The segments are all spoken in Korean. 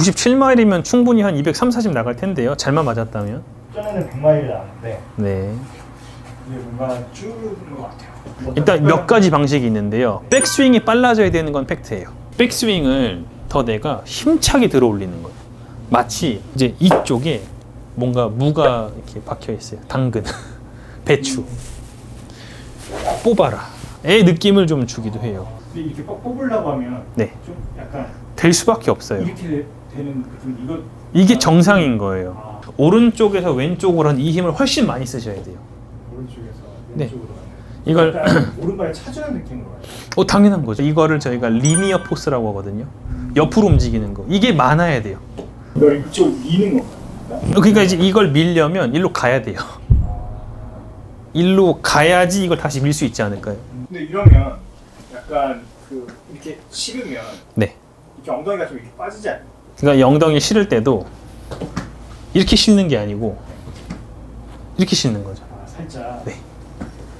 97마일이면 충분히 한 230, 40 나갈 텐데요. 잘만 맞았다면. 전에는 100마일 나왔는데 네. 이게 뭔가 줄은 것 같아요. 일단 몇 가지 방식이 있는데요. 백스윙이 빨라져야 되는 건 팩트예요. 백스윙을 더 내가 힘차게 들어 올리는 거예요. 마치 이제 이쪽에 뭔가 무가 이렇게 박혀 있어요. 당근, 배추. 뽑아라. 의 느낌을 좀 주기도 해요. 근데 이렇게 빡 뽑으려고 하면 네. 좀 약간 될 수밖에 없어요. 이렇게 되- 되는 그좀 이거 이게 정상인 거예요. 아, 오른쪽에서 왼쪽으로 한 이 힘을 훨씬 많이 쓰셔야 돼요. 오른쪽에서 네. 왼쪽으로 가는. 이걸 약간 오른발에 차주는 느낌으로 가요. 어 당연한 거죠. 이거를 저희가 리니어 포스라고 하거든요. 옆으로 움직이는 거. 이게 많아야 돼요. 이걸 이쪽 미는 건가요? 그러니까 이제 이걸 밀려면 일로 가야 돼요. 일로 가야지 이걸 다시 밀 수 있지 않을까요? 근데 이러면 약간 그 이렇게 실으면 네. 이렇게 엉덩이가 좀 이렇게 빠지지 않나요? 그러니까 영덩이 실을 때도 이렇게 실는 게 아니고 이렇게 실는 거죠. 아 살짝. 네.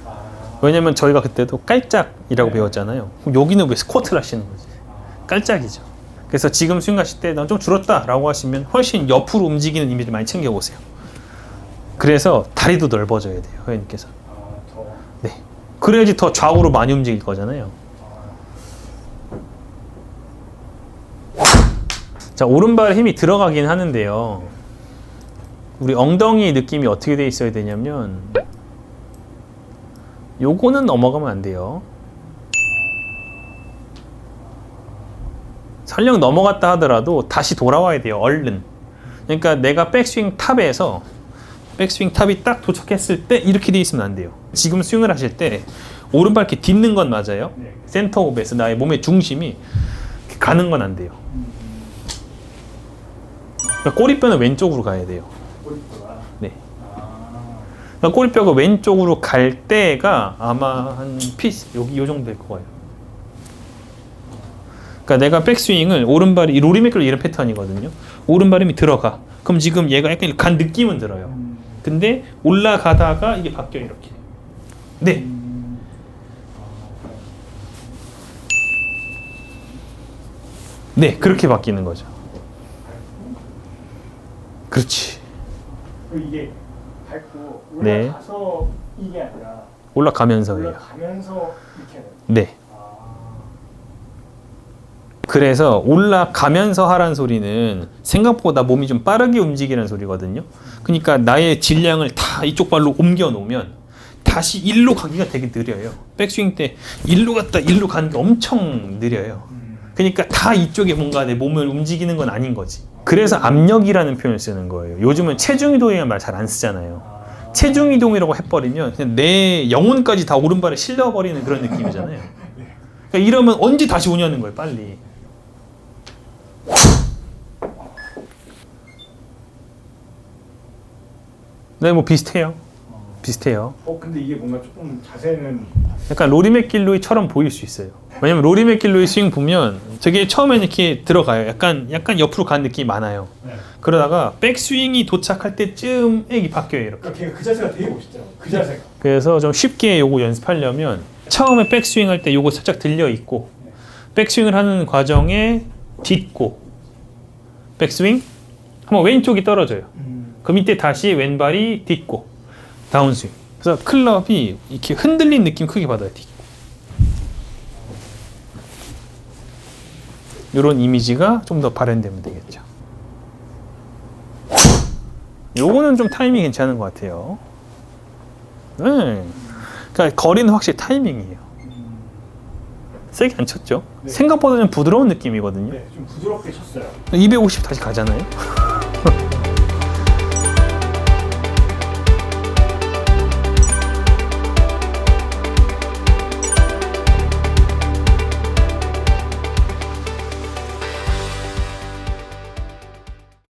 아, 왜냐면 저희가 그때도 깔짝이라고 네. 배웠잖아요. 여기는 왜 스쿼트를 하시는 거지? 아. 깔짝이죠. 그래서 지금 스윙 하실 때 난 좀 줄었다라고 하시면 훨씬 옆으로 움직이는 이미지를 많이 챙겨 보세요. 그래서 다리도 넓어져야 돼요, 회원님께서. 아, 더. 네. 그래야지 더 좌우로 많이 움직일 거잖아요. 자, 오른발 힘이 들어가긴 하는데요. 우리 엉덩이 느낌이 어떻게 돼 있어야 되냐면 요거는 넘어가면 안 돼요. 설령 넘어갔다 하더라도 다시 돌아와야 돼요. 얼른. 그러니까 내가 백스윙 탑에서 백스윙 탑이 딱 도착했을 때 이렇게 돼 있으면 안 돼요. 지금 스윙을 하실 때 오른발 이렇게 딛는 건 맞아요. 네. 센터 오브에서 나의 몸의 중심이 가는 건 안 돼요. 그러니까 꼬리뼈는 왼쪽으로 가야 돼요. 꼬리뼈가. 네. 아. 그러니까 꼬리뼈가 왼쪽으로 갈 때가 아마 한 피스 여기 요 정도 될 거예요. 그러니까 내가 백스윙을 오른발이 이 로리맥클 이런 패턴이거든요. 오른발이 들어가. 그럼 지금 얘가 약간 간 느낌은 들어요. 음. 근데 올라가다가 이게 바뀌어 이렇게. 네. 음. 네, 그렇게 바뀌는 거죠. 그렇지. 그리고 이게 밟고 네. 올라가서 이게 아니라 올라가면서예요. 올라가면서 이렇게. 네. 아. 그래서 올라가면서 하란 소리는 생각보다 몸이 좀 빠르게 움직이는 소리거든요. 그러니까 나의 질량을 다 이쪽 발로 옮겨 놓으면 다시 일로 가기가 되게 느려요. 백스윙 때 일로 갔다 일로 가는 게 엄청 느려요. 음. 그러니까 다 이쪽에 뭔가 내 몸을 움직이는 건 아닌 거지. 그래서 압력이라는 표현을 쓰는 거예요. 요즘은 체중 이동이라는 말 잘 안 쓰잖아요. 아. 체중 이동이라고 해버리면 그냥 내 영혼까지 다 오른발에 실려버리는 그런 느낌이잖아요. 그러니까 이러면 언제 다시 오냐는 거예요, 빨리. 네, 뭐 비슷해요. 비슷해요. 어 근데 이게 뭔가 조금 자세는 약간 로리 맥길로이처럼 보일 수 있어요. 왜냐면 로리 맥길로이 스윙 보면 되게 처음에는 이렇게 들어가요. 약간 약간 옆으로 간 느낌이 많아요. 네. 그러다가 백스윙이 도착할 때쯤에 바뀌어요, 이렇게. 그러니까 걔가 그 자세가 되게 멋있잖아. 그 자세가. 그래서 좀 쉽게 요거 연습하려면 처음에 백스윙 할 때 요거 살짝 들려 있고 백스윙을 하는 과정에 딛고 백스윙 한번 왼쪽이 떨어져요. 음. 그 밑에 다시 왼발이 딛고 다운스윙. 그래서 클럽이 이렇게 흔들린 느낌 크게 받아요. 딛고. 이런 이미지가 좀 더 발현되면 되겠죠. 요거는 좀 타이밍 괜찮은 것 같아요. 네. 그러니까 거리는 확실히 타이밍이에요. 음. 세게 안 쳤죠? 네. 생각보다 좀 부드러운 느낌이거든요. 네, 좀 부드럽게 쳤어요. 250 다시 가잖아요.